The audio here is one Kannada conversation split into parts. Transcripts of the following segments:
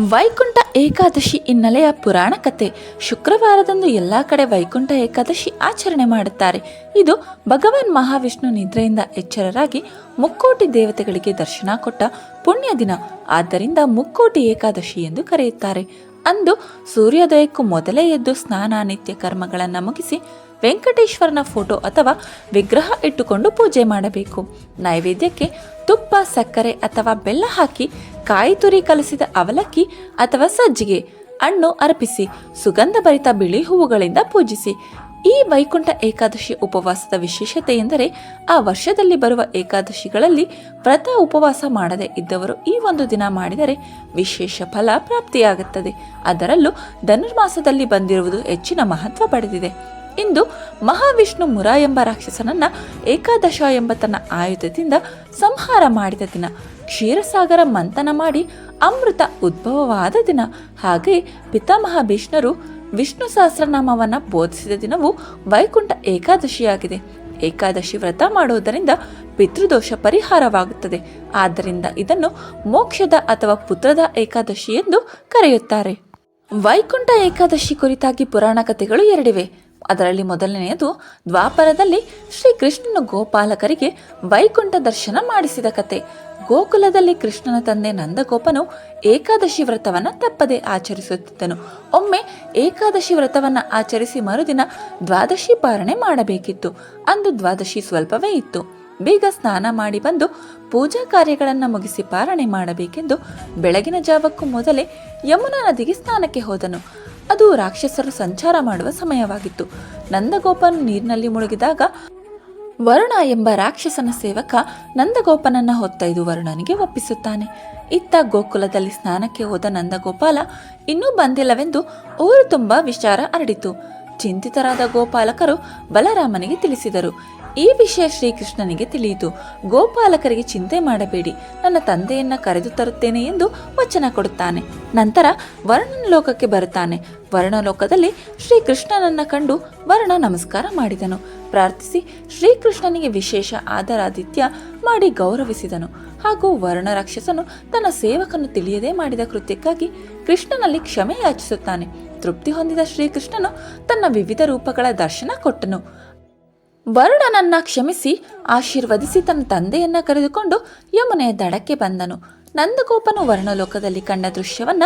ವೈಕುಂಠ ಏಕಾದಶಿ ಹಿನ್ನೆಲೆಯ ಪುರಾಣ ಕಥೆ ಶುಕ್ರವಾರದಂದು ಎಲ್ಲ ಕಡೆ ವೈಕುಂಠ ಏಕಾದಶಿ ಆಚರಣೆ ಮಾಡುತ್ತಾರೆ. ಇದು ಭಗವಾನ್ ಮಹಾವಿಷ್ಣು ನಿದ್ರೆಯಿಂದ ಎಚ್ಚರರಾಗಿ ಮುಕ್ಕೋಟಿ ದೇವತೆಗಳಿಗೆ ದರ್ಶನ ಕೊಟ್ಟ ಪುಣ್ಯ ದಿನ. ಆದ್ದರಿಂದ ಮುಕ್ಕೋಟಿ ಏಕಾದಶಿ ಎಂದು ಕರೆಯುತ್ತಾರೆ. ಅಂದು ಸೂರ್ಯೋದಯಕ್ಕೂ ಮೊದಲೇ ಎದ್ದು ಸ್ನಾನ, ನಿತ್ಯ ಕರ್ಮಗಳನ್ನು ಮುಗಿಸಿ ವೆಂಕಟೇಶ್ವರನ ಫೋಟೋ ಅಥವಾ ವಿಗ್ರಹ ಇಟ್ಟುಕೊಂಡು ಪೂಜೆ ಮಾಡಬೇಕು. ನೈವೇದ್ಯಕ್ಕೆ ತುಪ್ಪ, ಸಕ್ಕರೆ ಅಥವಾ ಬೆಲ್ಲ ಹಾಕಿ ಕಾಯಿ ತುರಿ ಕಲಸಿದ ಅವಲಕ್ಕಿ ಅಥವಾ ಸಜ್ಜಿಗೆ ಹಣ್ಣು ಅರ್ಪಿಸಿ ಸುಗಂಧಭರಿತ ಬಿಳಿ ಹೂವುಗಳಿಂದ ಪೂಜಿಸಿ. ಈ ವೈಕುಂಠ ಏಕಾದಶಿ ಉಪವಾಸದ ವಿಶೇಷತೆ ಎಂದರೆ ಆ ವರ್ಷದಲ್ಲಿ ಬರುವ ಏಕಾದಶಿಗಳಲ್ಲಿ ವ್ರತ ಉಪವಾಸ ಮಾಡದೆ ಇದ್ದವರು ಈ ಒಂದು ದಿನ ಮಾಡಿದರೆ ವಿಶೇಷ ಫಲ ಪ್ರಾಪ್ತಿಯಾಗುತ್ತದೆ. ಅದರಲ್ಲೂ ಧನುರ್ಮಾಸದಲ್ಲಿ ಬಂದಿರುವುದು ಹೆಚ್ಚಿನ ಮಹತ್ವ ಪಡೆದಿದೆ. ಇಂದು ಮಹಾವಿಷ್ಣು ಮುರ ಎಂಬ ರಾಕ್ಷಸನನ್ನ ಏಕಾದಶ ಎಂಬ ತನ್ನ ಆಯುಧದಿಂದ ಸಂಹಾರ ಮಾಡಿದ ದಿನ. ಕ್ಷೀರಸಾಗರ ಮಂಥನ ಮಾಡಿ ಅಮೃತ ಉದ್ಭವವಾದ ದಿನ. ಹಾಗೆ ಪಿತಾಮಹ ಭೀಷ್ಣರು ವಿಷ್ಣು ಸಹಸ್ರನಾಮವನ್ನ ಬೋಧಿಸಿದ ದಿನವು ವೈಕುಂಠ ಏಕಾದಶಿಯಾಗಿದೆ. ಏಕಾದಶಿ ವ್ರತ ಮಾಡುವುದರಿಂದ ಪಿತೃದೋಷ ಪರಿಹಾರವಾಗುತ್ತದೆ. ಆದ್ದರಿಂದ ಇದನ್ನು ಮೋಕ್ಷದ ಅಥವಾ ಪುತ್ರದ ಏಕಾದಶಿ ಎಂದು ಕರೆಯುತ್ತಾರೆ. ವೈಕುಂಠ ಏಕಾದಶಿ ಕುರಿತಾಗಿ ಪುರಾಣ ಕಥೆಗಳು ಎರಡಿವೆ. ಅದರಲ್ಲಿ ಮೊದಲನೆಯದು ದ್ವಾಪರದಲ್ಲಿ ಶ್ರೀಕೃಷ್ಣನು ಗೋಪಾಲಕರಿಗೆ ವೈಕುಂಠ ದರ್ಶನ ಮಾಡಿಸಿದ ಕತೆ. ಗೋಕುಲದಲ್ಲಿ ಕೃಷ್ಣನ ತಂದೆ ನಂದಗೋಪನು ಏಕಾದಶಿ ವ್ರತವನ್ನು ತಪ್ಪದೆ ಆಚರಿಸುತ್ತಿದ್ದನು. ಒಮ್ಮೆ ಏಕಾದಶಿ ವ್ರತವನ್ನು ಆಚರಿಸಿ ಮರುದಿನ ದ್ವಾದಶಿ ಪಾರಣೆ ಮಾಡಬೇಕಿತ್ತು. ಅಂದು ದ್ವಾದಶಿ ಸ್ವಲ್ಪವೇ ಇತ್ತು. ಬೇಗ ಸ್ನಾನ ಮಾಡಿ ಬಂದು ಪೂಜಾ ಕಾರ್ಯಗಳನ್ನು ಮುಗಿಸಿ ಪಾರಣೆ ಮಾಡಬೇಕೆಂದು ಬೆಳಗಿನ ಜಾವಕ್ಕೂ ಮೊದಲೇ ಯಮುನಾ ನದಿಗೆ ಸ್ನಾನಕ್ಕೆ ಹೋದನು. ಅದು ರಾಕ್ಷಸರು ಸಂಚಾರ ಮಾಡುವ ಸಮಯವಾಗಿತ್ತು. ನಂದಗೋಪನು ನೀರಿನಲ್ಲಿ ಮುಳುಗಿದಾಗ, ವರುಣ ಎಂಬ ರಾಕ್ಷಸನ ಸೇವಕ ನಂದಗೋಪನನ್ನ ಹೊತ್ತೊಯ್ದು ವರುಣನಿಗೆ ಒಪ್ಪಿಸುತ್ತಾನೆ. ಇತ್ತ ಗೋಕುಲದಲ್ಲಿ ಸ್ನಾನಕ್ಕೆ ಹೋದ ನಂದಗೋಪಾಲ ಇನ್ನೂ ಬಂದಿಲ್ಲವೆಂದು ಊರು ತುಂಬ ವಿಚಾರ ಹರಡಿತು. ಚಿಂತಿತರಾದ ಗೋಪಾಲಕರು ಬಲರಾಮನಿಗೆ ತಿಳಿಸಿದರು. ಈ ವಿಷಯ ಶ್ರೀಕೃಷ್ಣನಿಗೆ ತಿಳಿಯಿತು. ಗೋಪಾಲಕರಿಗೆ ಚಿಂತೆ ಮಾಡಬೇಡಿ. ನನ್ನ ತಂದೆಯನ್ನ ಕರೆದು ತರುತ್ತೇನೆ ಎಂದು ವಚನ ಕೊಡುತ್ತಾನೆ. ನಂತರ ವರ್ಣನ ಲೋಕಕ್ಕೆ ಬರುತ್ತಾನೆ. ವರ್ಣಲೋಕದಲ್ಲಿ ಶ್ರೀಕೃಷ್ಣನನ್ನ ಕಂಡು ವರ್ಣ ನಮಸ್ಕಾರ ಮಾಡಿದನು. ಪ್ರಾರ್ಥಿಸಿ ಶ್ರೀಕೃಷ್ಣನಿಗೆ ವಿಶೇಷ ಆದರಾದಿತ್ಯ ಮಾಡಿ ಗೌರವಿಸಿದನು. ಹಾಗೂ ವರ್ಣ ರಾಕ್ಷಸನು ತನ್ನ ಸೇವಕನು ತಿಳಿಯದೇ ಮಾಡಿದ ಕೃತ್ಯಕ್ಕಾಗಿ ಕೃಷ್ಣನಲ್ಲಿ ಕ್ಷಮೆ ಯಾಚಿಸುತ್ತಾನೆ. ತೃಪ್ತಿ ಹೊಂದಿದ ಶ್ರೀಕೃಷ್ಣನು ತನ್ನ ವಿವಿಧ ರೂಪಗಳ ದರ್ಶನ ಕೊಟ್ಟನು. ವರುಣನನ್ನ ಕ್ಷಮಿಸಿ ಆಶೀರ್ವದಿಸಿ ತನ್ನ ತಂದೆಯನ್ನ ಕರೆದುಕೊಂಡು ಯಮುನೆಯ ದಡಕ್ಕೆ ಬಂದನು. ನಂದಗೋಪನು ವರ್ಣಲೋಕದಲ್ಲಿ ಕಂಡ ದೃಶ್ಯವನ್ನ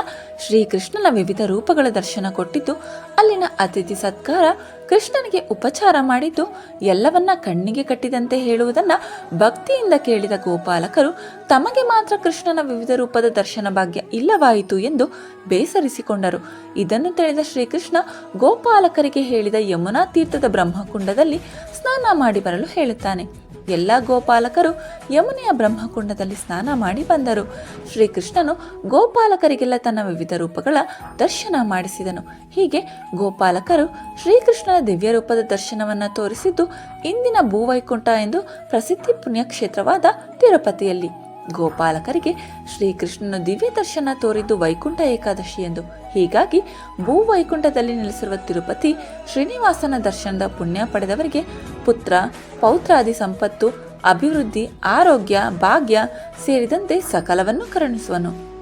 ಶ್ರೀಕೃಷ್ಣನ ವಿವಿಧ ರೂಪಗಳ ದರ್ಶನ ಕೊಟ್ಟಿದ್ದು, ಅಲ್ಲಿನ ಅತಿಥಿ ಸತ್ಕಾರ ಕೃಷ್ಣನಿಗೆ ಉಪಚಾರ ಮಾಡಿದ್ದು, ಎಲ್ಲವನ್ನ ಕಣ್ಣಿಗೆ ಕಟ್ಟಿದಂತೆ ಹೇಳುವುದನ್ನ ಭಕ್ತಿಯಿಂದ ಕೇಳಿದ ಗೋಪಾಲಕರು, ತಮಗೆ ಮಾತ್ರ ಕೃಷ್ಣನ ವಿವಿಧ ರೂಪದ ದರ್ಶನ ಭಾಗ್ಯ ಇಲ್ಲವಾಯಿತು ಎಂದು ಬೇಸರಿಸಿಕೊಂಡರು. ಇದನ್ನು ತಿಳಿದ ಶ್ರೀಕೃಷ್ಣ ಗೋಪಾಲಕರಿಗೆ ಹೇಳಿದ ಯಮುನಾ ತೀರ್ಥದ ಬ್ರಹ್ಮಕುಂಡದಲ್ಲಿ ಸ್ನಾನ ಮಾಡಿ ಬರಲು ಹೇಳುತ್ತಾನೆ. ಎಲ್ಲ ಗೋಪಾಲಕರು ಯಮುನೆಯ ಬ್ರಹ್ಮಕುಂಡದಲ್ಲಿ ಸ್ನಾನ ಮಾಡಿ ಬಂದರು. ಶ್ರೀಕೃಷ್ಣನು ಗೋಪಾಲಕರಿಗೆಲ್ಲ ತನ್ನ ವಿವಿಧ ರೂಪಗಳ ದರ್ಶನ ಮಾಡಿಸಿದನು. ಹೀಗೆ ಗೋಪಾಲಕರು ಶ್ರೀಕೃಷ್ಣನ ದಿವ್ಯ ರೂಪದ ದರ್ಶನವನ್ನು ತೋರಿಸಿದ್ದು ಇಂದಿನ ಭೂವೈಕುಂಠ ಎಂದು ಪ್ರಸಿದ್ಧಿ ಪುಣ್ಯಕ್ಷೇತ್ರವಾದ ತಿರುಪತಿಯಲ್ಲಿ. ಗೋಪಾಲಕರಿಗೆ ಶ್ರೀಕೃಷ್ಣನು ದಿವ್ಯ ದರ್ಶನ ತೋರಿದ್ದು ವೈಕುಂಠ ಏಕಾದಶಿ ಎಂದು. ಹೀಗಾಗಿ ಭೂ ವೈಕುಂಠದಲ್ಲಿ ನೆಲೆಸಿರುವ ತಿರುಪತಿ ಶ್ರೀನಿವಾಸನ ದರ್ಶನದ ಪುಣ್ಯ ಪಡೆದವರಿಗೆ ಪುತ್ರ, ಪೌತ್ರಾದಿ ಸಂಪತ್ತು, ಅಭಿವೃದ್ಧಿ, ಆರೋಗ್ಯ, ಭಾಗ್ಯ ಸೇರಿದಂತೆ ಸಕಲವನ್ನು ಕರುಣಿಸುವನು.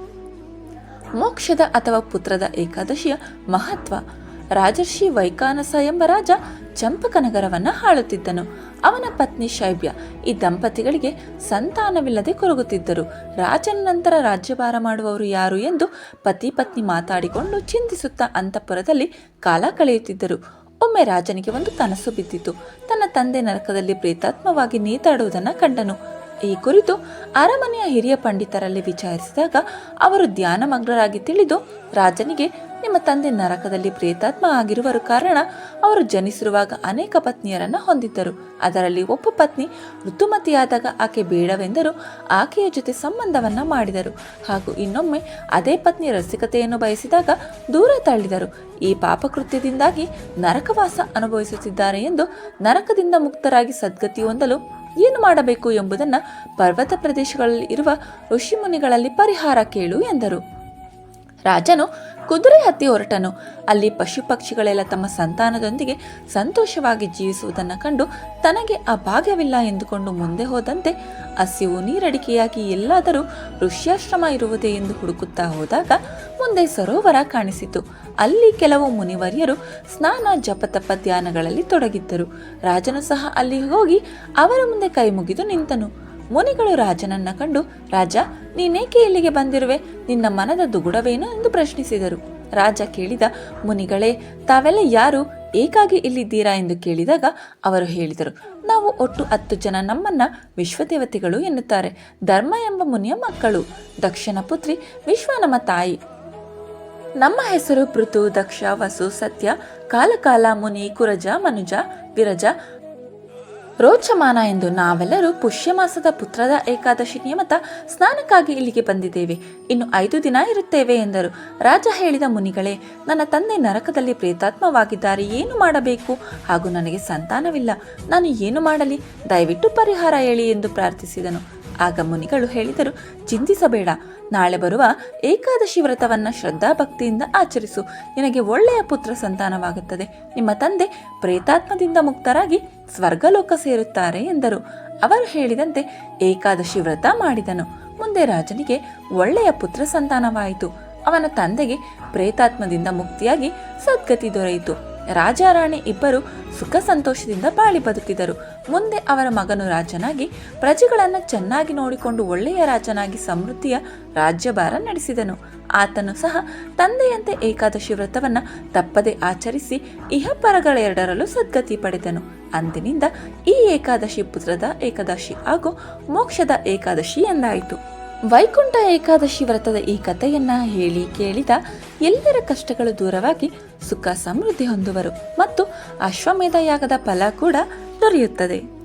ಮೋಕ್ಷದ ಅಥವಾ ಪುತ್ರದ ಏಕಾದಶಿಯ ಮಹತ್ವ ರಾಜರ್ಷಿ ವೈಕಾನಸ ಎಂಬ ರಾಜ ಚಂಪಕನಗರವನ್ನ ಆಳುತ್ತಿದ್ದನು ಅವನ ಪತ್ನಿ ಶೈಬ್ಯ ಈ ದಂಪತಿಗಳಿಗೆ ಸಂತಾನವಿಲ್ಲದೆ ಕೊರಗುತ್ತಿದ್ದರು. ರಾಜನ ನಂತರ ರಾಜ್ಯಭಾರ ಮಾಡುವವರು ಯಾರು ಎಂದು ಪತಿ ಪತ್ನಿ ಮಾತಾಡಿಕೊಂಡು ಚಿಂತಿಸುತ್ತಾ ಅಂತಃಪುರದಲ್ಲಿ ಕಾಲ ಕಳೆಯುತ್ತಿದ್ದರು. ಒಮ್ಮೆ ರಾಜನಿಗೆ ಒಂದು ಕನಸು ಬಿದ್ದಿತು. ತನ್ನ ತಂದೆ ನರಕದಲ್ಲಿ ಪ್ರೇತಾತ್ಮವಾಗಿ ನೇತಾಡುವುದನ್ನು ಕಂಡನು. ಈ ಕುರಿತು ಅರಮನೆಯ ಹಿರಿಯ ಪಂಡಿತರಲ್ಲಿ ವಿಚಾರಿಸಿದಾಗ ಅವರು ಧ್ಯಾನಮಗ್ನರಾಗಿ ತಿಳಿದು, ರಾಜನಿಗೆ ನಿಮ್ಮ ತಂದೆ ನರಕದಲ್ಲಿ ಪ್ರೇತಾತ್ಮ ಆಗಿರುವ ಕಾರಣ ಅವರು ಜನಿಸಿರುವಾಗ ಅನೇಕ ಪತ್ನಿಯರನ್ನು ಹೊಂದಿದ್ದರು. ಅದರಲ್ಲಿ ಒಬ್ಬ ಪತ್ನಿ ಋತುಮತಿಯಾದಾಗ ಆಕೆ ಬೇಡವೆಂದರು ಆಕೆಯ ಜೊತೆ ಸಂಬಂಧವನ್ನ ಮಾಡಿದರು. ಹಾಗೂ ಇನ್ನೊಮ್ಮೆ ಅದೇ ಪತ್ನಿ ರಸಿಕತೆಯನ್ನು ಬಯಸಿದಾಗ ದೂರ ತಳ್ಳಿದರು. ಈ ಪಾಪಕೃತ್ಯದಿಂದಾಗಿ ನರಕವಾಸ ಅನುಭವಿಸುತ್ತಿದ್ದಾರೆ ಎಂದು ನರಕದಿಂದ ಮುಕ್ತರಾಗಿ ಸದ್ಗತಿ ಹೊಂದಲು ಏನು ಮಾಡಬೇಕು ಎಂಬುದನ್ನು ಪರ್ವತ ಪ್ರದೇಶಗಳಲ್ಲಿ ಇರುವ ಋಷಿಮುನಿಗಳಲ್ಲಿ ಪರಿಹಾರ ಕೇಳು ಎಂದರು. ರಾಜನು ಕುದುರೆ ಹತ್ತಿ ಹೊರಟನು. ಅಲ್ಲಿ ಪಶು ಪಕ್ಷಿಗಳೆಲ್ಲ ತಮ್ಮ ಸಂತಾನದೊಂದಿಗೆ ಸಂತೋಷವಾಗಿ ಜೀವಿಸುವುದನ್ನು ಕಂಡು ತನಗೆ ಆ ಭಾಗ್ಯವಿಲ್ಲ ಎಂದುಕೊಂಡು ಮುಂದೆ ಹೋದಂತೆ ಹಸಿವು ನೀರಡಿಕೆಯಾಗಿ ಎಲ್ಲಾದರೂ ಋಷ್ಯಾಶ್ರಮ ಇರುವುದೇ ಎಂದು ಹುಡುಕುತ್ತಾ ಹೋದಾಗ ಮುಂದೆ ಸರೋವರ ಕಾಣಿಸಿತು. ಅಲ್ಲಿ ಕೆಲವು ಮುನಿವರ್ಯರು ಸ್ನಾನ ಜಪತಪ ಧ್ಯಾನಗಳಲ್ಲಿ ತೊಡಗಿದ್ದರು. ರಾಜನು ಸಹ ಅಲ್ಲಿ ಹೋಗಿ ಅವರ ಮುಂದೆ ಕೈ ಮುಗಿದು ನಿಂತನು. ಮುನಿಗಳು ರಾಜನನ್ನ ಕಂಡು, ರಾಜ, ನೀನೇಕೆ ಇಲ್ಲಿಗೆ ಬಂದಿರುವೆ? ನಿನ್ನ ಮನದ ದುಗುಡವೇನು? ಎಂದು ಪ್ರಶ್ನಿಸಿದರು. ರಾಜ ಕೇಳಿದ, ಮುನಿಗಳೇ, ತಾವೆಲ್ಲ ಯಾರು? ಏಕಾಗಿ ಇಲ್ಲಿದ್ದೀರಾ? ಎಂದು ಕೇಳಿದಾಗ ಅವರು ಹೇಳಿದರು, ನಾವು ಒಟ್ಟು ಹತ್ತು ಜನ ನಮ್ಮನ್ನ ವಿಶ್ವದೇವತೆಗಳು ಎನ್ನುತ್ತಾರೆ. ಧರ್ಮ ಎಂಬ ಮುನಿಯ ಮಕ್ಕಳು, ದಕ್ಷಿಣ ಪುತ್ರಿ, ವಿಶ್ವ ನಮ್ಮ ತಾಯಿ. ನಮ್ಮ ಹೆಸರು ಪೃಥು, ದಕ್ಷ, ವಸು, ಸತ್ಯ, ಕಾಲಕಾಲ, ಮುನಿ, ಕುರಜ, ಮನುಜ, ವಿರಜ ರೋಚಮಾನ ಎಂದು ನಾವೆಲ್ಲರೂ ಪುಷ್ಯಮಾಸದ ಪುತ್ರದ ಏಕಾದಶಿ ನಿಯಮತ ಸ್ನಾನಕ್ಕಾಗಿ ಇಲ್ಲಿಗೆ ಬಂದಿದ್ದೇವೆ. ಇನ್ನು ಐದು ದಿನ ಇರುತ್ತೇವೆ ಎಂದರು. ರಾಜ ಹೇಳಿದ ಮುನಿಗಳೇ, ನನ್ನ ತಂದೆ ನರಕದಲ್ಲಿ ಪ್ರೇತಾತ್ಮವಾಗಿದ್ದಾರೆ. ಏನು ಮಾಡಬೇಕು? ಹಾಗೂ ನನಗೆ ಸಂತಾನವಿಲ್ಲ. ನಾನು ಏನು ಮಾಡಲಿ? ದಯವಿಟ್ಟು ಪರಿಹಾರ ಹೇಳಿ ಎಂದು ಪ್ರಾರ್ಥಿಸಿದನು. ಆಗ ಮುನಿಗಳು ಹೇಳಿದರು, ಚಿಂತಿಸಬೇಡ. ನಾಳೆ ಬರುವ ಏಕಾದಶಿ ವ್ರತವನ್ನ ಶ್ರದ್ಧಾಭಕ್ತಿಯಿಂದ ಆಚರಿಸು. ನಿನಗೆ ಒಳ್ಳೆಯ ಪುತ್ರ ಸಂತಾನವಾಗುತ್ತದೆ. ನಿಮ್ಮ ತಂದೆ ಪ್ರೇತಾತ್ಮದಿಂದ ಮುಕ್ತರಾಗಿ ಸ್ವರ್ಗಲೋಕ ಸೇರುತ್ತಾರೆ ಎಂದರು. ಅವರು ಹೇಳಿದಂತೆ ಏಕಾದಶಿ ವ್ರತ ಮಾಡಿದನು. ಮುಂದೆ ರಾಜನಿಗೆ ಒಳ್ಳೆಯ ಪುತ್ರ ಸಂತಾನವಾಯಿತು. ಅವನ ತಂದೆಗೆ ಪ್ರೇತಾತ್ಮದಿಂದ ಮುಕ್ತಿಯಾಗಿ ಸದ್ಗತಿ ದೊರೆಯಿತು. ರಾಜ ರಾಣಿ ಇಬ್ಬರು ಸುಖ ಸಂತೋಷದಿಂದ ಬಾಳಿ ಬದುಕಿದರು. ಮುಂದೆ ಅವರ ಮಗನು ರಾಜನಾಗಿ, ಪ್ರಜೆಗಳನ್ನು ಚೆನ್ನಾಗಿ ನೋಡಿಕೊಂಡು ಒಳ್ಳೆಯ ರಾಜನಾಗಿ ಸಮೃದ್ಧಿಯ ರಾಜ್ಯಭಾರ ನಡೆಸಿದನು. ಆತನು ಸಹ ತಂದೆಯಂತೆ ಏಕಾದಶಿ ವ್ರತವನ್ನ ತಪ್ಪದೆ ಆಚರಿಸಿ ಇಹಪರಗಳೆರಡರಲ್ಲೂ ಸದ್ಗತಿ ಪಡೆದನು. ಅಂದಿನಿಂದ ಈ ಏಕಾದಶಿ ಪುತ್ರದ ಏಕಾದಶಿ ಹಾಗೂ ಮೋಕ್ಷದ ಏಕಾದಶಿ ಎಂದಾಯಿತು. ವೈಕುಂಠ ಏಕಾದಶಿ ವ್ರತದ ಈ ಕಥೆಯನ್ನ ಹೇಳಿ ಕೇಳಿದ ಎಲ್ಲರ ಕಷ್ಟಗಳು ದೂರವಾಗಿ ಸುಖ ಸಮೃದ್ಧಿ ಹೊಂದುವರು ಮತ್ತು ಅಶ್ವಮೇಧ ಯಾಗದ ಫಲ ಕೂಡ ದೊರೆಯುತ್ತದೆ.